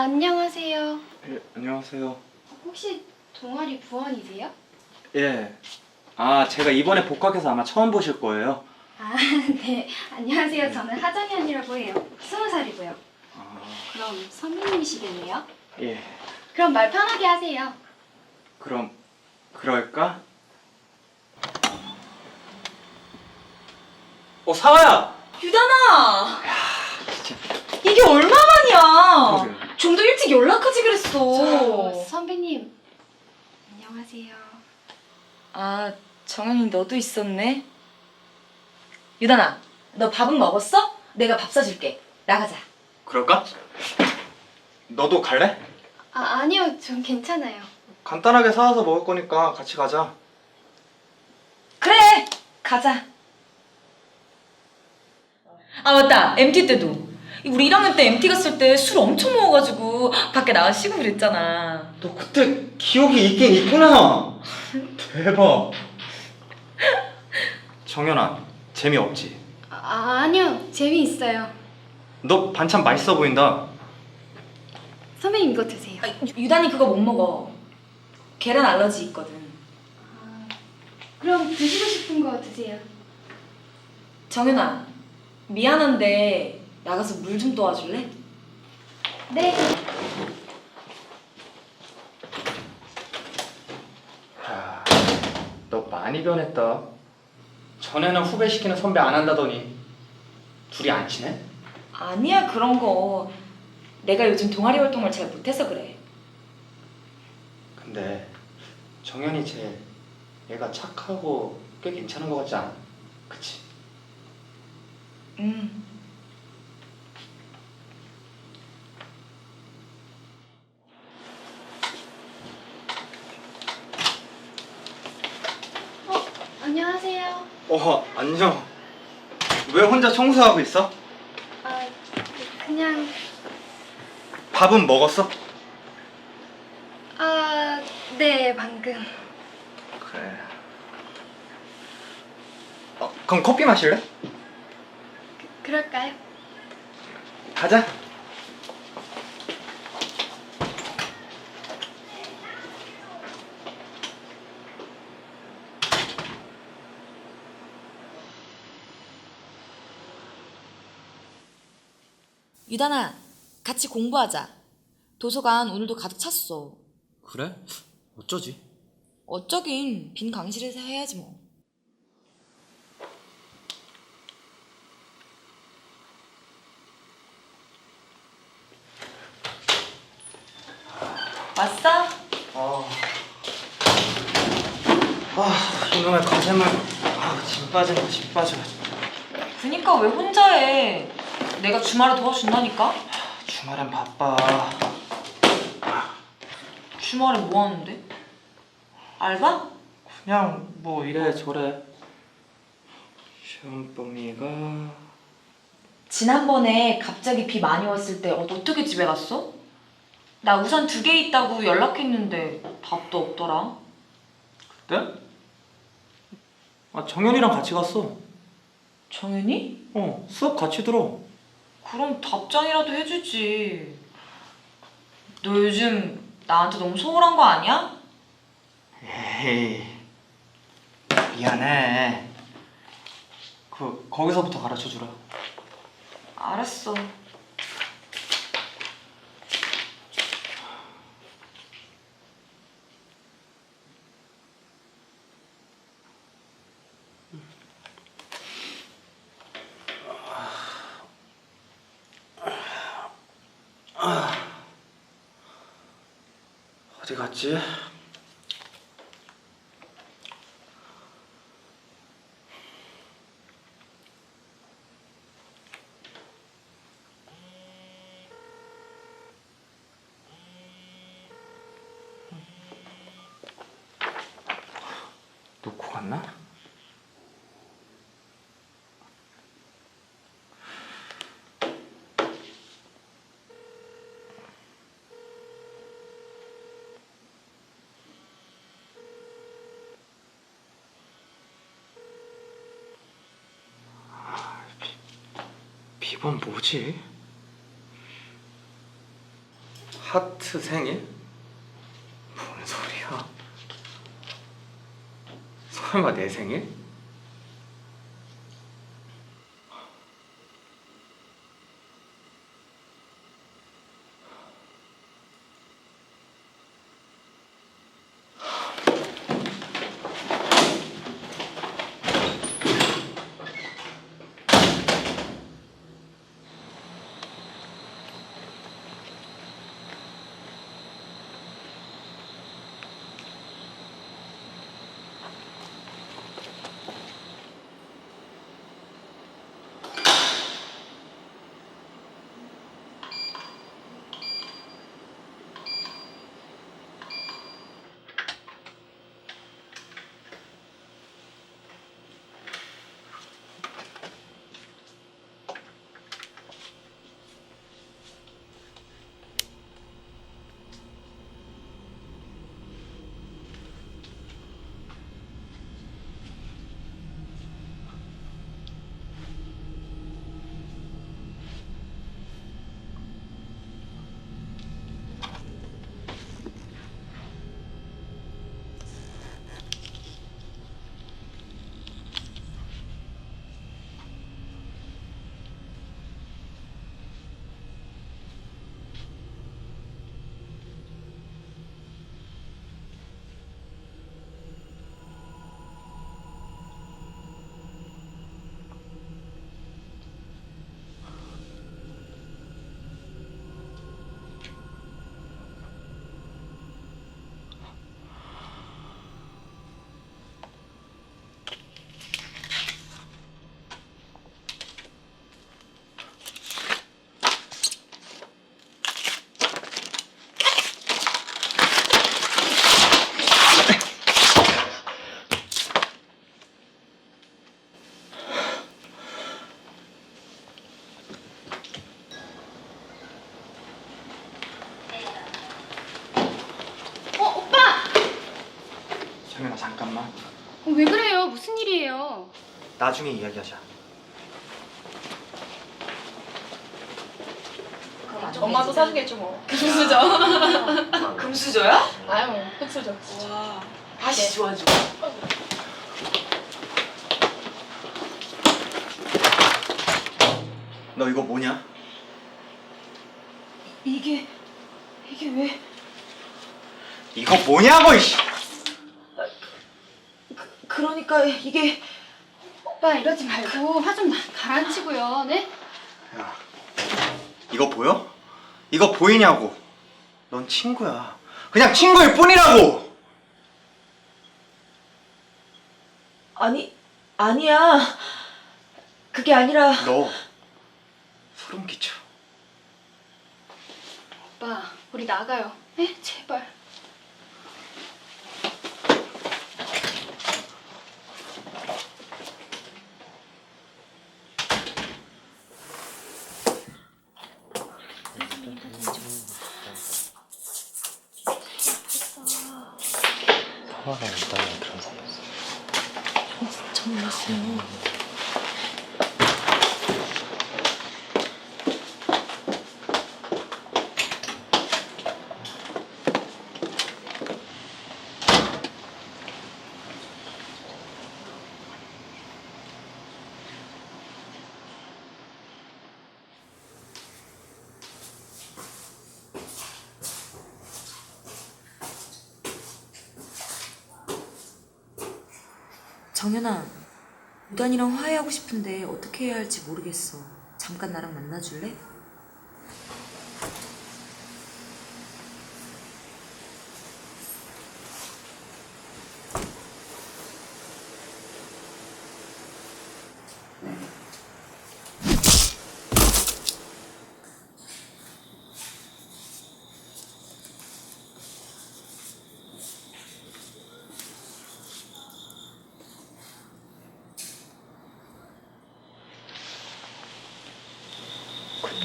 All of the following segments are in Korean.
안녕하세요. 예, 안녕하세요. 혹시 동아리 부원이세요? 예. 아, 제가 이번에 복학해서 아마 처음 보실 거예요. 아, 네. 안녕하세요. 저는 하정현이라고 해요. 스무 살이고요. 아, 그럼 선배님이시겠네요? 예. 그럼 말 편하게 하세요. 그럼 그럴까? 어, 사와야. 유단아! 진짜. 이게 얼마만이야? 그러게. 좀 더 일찍 연락하지 그랬어. 저, 선배님. 안녕하세요. 아, 정현이 너도 있었네. 유단아, 너 밥은 먹었어? 내가 밥 사줄게. 나가자. 그럴까? 너도 갈래? 아, 아니요. 전 괜찮아요. 간단하게 사와서 먹을 거니까 같이 가자. 그래, 가자. 아 맞다, MT 때도. 우리 1학년 때 MT 갔을 때 술 엄청 먹어가지고 밖에 나가 쉬고 그랬잖아. 너 그때 기억이 있긴 있구나. 대박. 정연아, 재미없지? 아, 아니요. 재미있어요. 너 반찬 맛있어 보인다. 선배님 이거 드세요. 아, 유- 유단이 그거 못 먹어. 계란 알러지 있거든. 아, 그럼 드시고 싶은 거 드세요. 정연아, 미안한데 나가서 물좀 도와줄래? 네. 야, 너 많이 변했다. 전에는 후배 시키는 선배 안 한다더니 둘이 안 친해? 아니야 그런 거. 내가 요즘 동아리 활동을 잘 못해서 그래. 근데 정연이 쟤 얘가 착하고 꽤 괜찮은 것 같지 않아? 그치? 음. 어, 안녕하세요. 어, 안녕. 왜 혼자 청소하고 있어? 아, 그냥 밥은 먹었어? 아, 네, 방금. 그래. 어, 그럼 커피 마실래? 그럴까요? 가자. 유단아, 같이 공부하자. 도서관 오늘도 가득 찼어. 그래? 어쩌지? 어쩌긴 빈 강실에서 해야지 뭐. 왔어? 아, 아 이놈의 거짓말. 아, 진 빠진다, 진 빠져. 그니까 왜 혼자 해? 내가 주말에 도와준다니까? 주말엔 바빠. 주말에 뭐 하는데? 알바? 그냥 뭐 이래 저래. 시험 범위가 지난번에 갑자기 비 많이 왔을 때 어- 어떻게 집에 갔어? 나 우산 두 개 있다고 연락했는데 답도 없더라. 그때? 아 정연이랑 같이 갔어. 정연이? 어 수업 같이 들어. 그럼 답장이라도 해주지. 너 요즘 나한테 너무 소홀한 거 아니야? 에이 미안해. 그 거기서부터 가르쳐 주라. 알았어. 어디 갔지? 놓고 갔나? 비번 뭐지? 하트 생일? 뭔 소리야? 설마 내 생일? 잠깐만 어, 왜 그래요? 무슨 일이에요? 나중에 이야기하자 엄마도 사주겠죠 뭐. 금수저. 금수저야? 아유, 흑수저. 와. 다시 좋아 좋아. 너 이거 뭐냐? 이게 이게 왜? 이거 뭐냐고 이씨 그러니까 이게 오빠 이러지 말고 화 좀 가라앉히고요. 네? 야, 이거 보여? 이거 보이냐고. 넌 친구야. 그냥 친구일 뿐이라고. 아니 아니야. 그게 아니라 너 소름 끼쳐. 오빠, 우리 나가요. 네? 제발. 화가 난다는 그런 사람이었어. 저 몰랐어요. 정연아, 무단이랑 화해하고 싶은데 어떻게 해야 할지 모르겠어. 잠깐 나랑 만나줄래?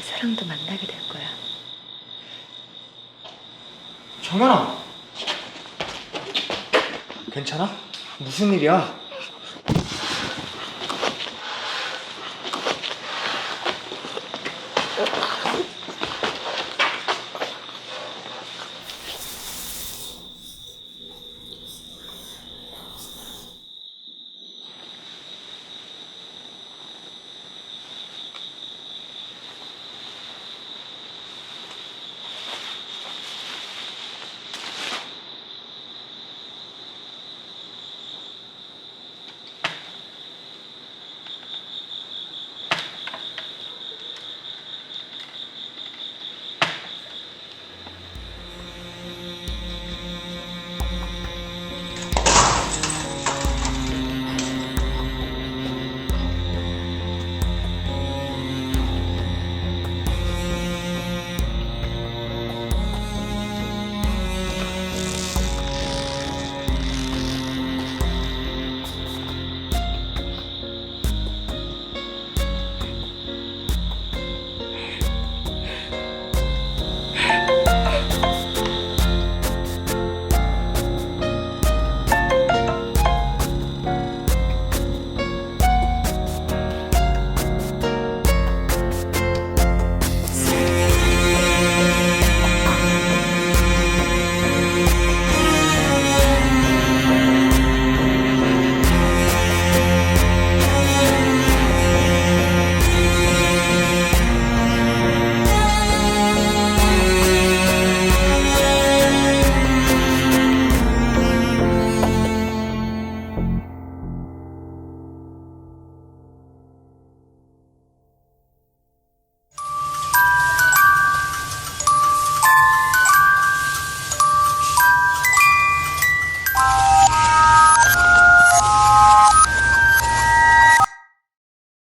곧내 사랑도 만나게 될 거야. 정연아. 괜찮아? 무슨 일이야?